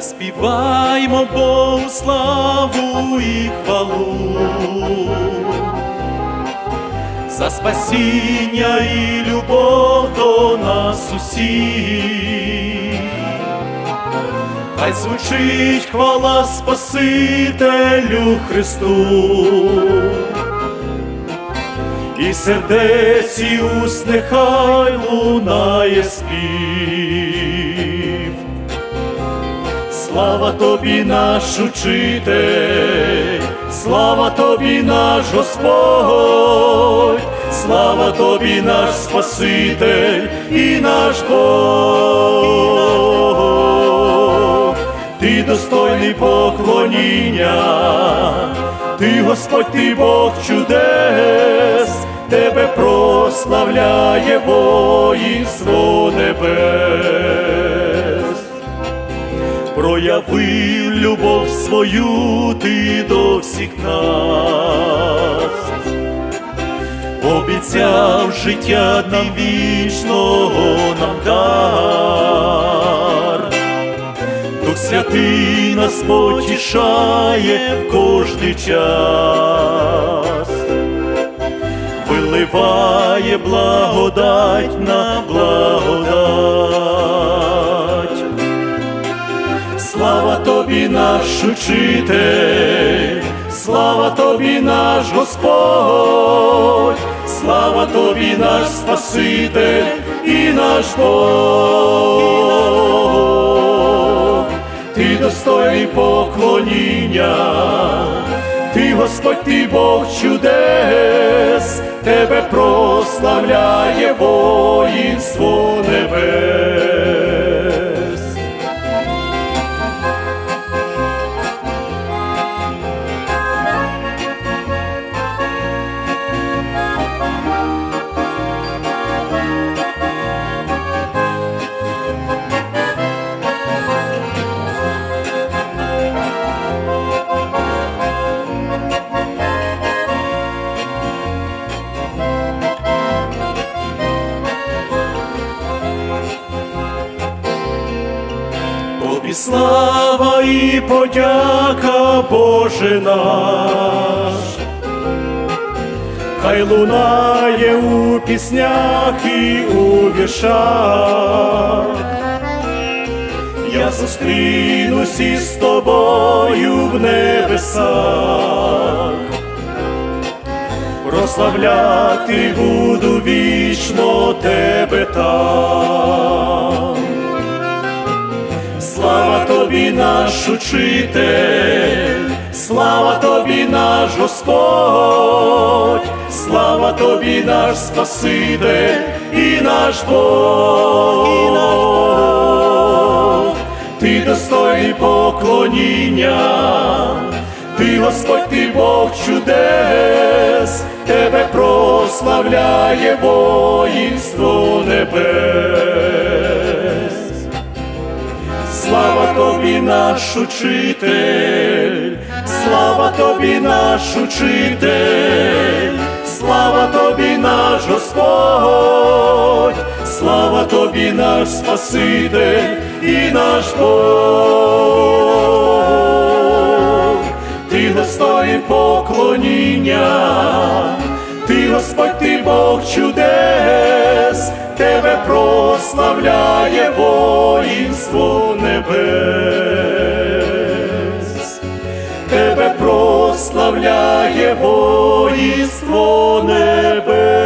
Співаймо Богу славу і хвалу за спасіння і любов до нас усіх. Хай звучить хвала Спасителю Христу, і сердець і уст нехай лунає спів. Слава тобі, наш учитель, слава тобі, наш Господь, слава тобі, наш Спаситель і наш Бог. Ти достойний поклоніння, ти Господь, ти Бог чудес, тебе прославляє воїнство небес проявив любов свою ти до всіх нас, обіцяв життя нам вічного нам дар, Дух святий нас потішає в кожний час, виливає благодать на благодать. Наш учитель, слава тобі, наш Господь, слава тобі, наш Спаситель і наш Бог. Ти достойний поклоніння, ти Господь, ти Бог чудес, тебе прославляє воїнство небес. Слава і подяка, Боже наш, хай лунає у піснях і у віршах. Я зустрінусь із тобою в небесах, прославляти буду вічно тебе там. Тобі, наш учитель, слава тобі, наш Господь, слава тобі, наш Спаситель і наш Бог. Ти достойний поклоніння, ти Господь, ти Бог чудес, тебе прославляє воїнство небес. Наш учитель, слава тобі, наш учитель, слава тобі, наш Господь, слава тобі, наш Спаситель і наш Бог. Ти достойний поклоніння, ти Господь, ти Бог чудес, тебе прославляє воїнство небес, воїнство небесне.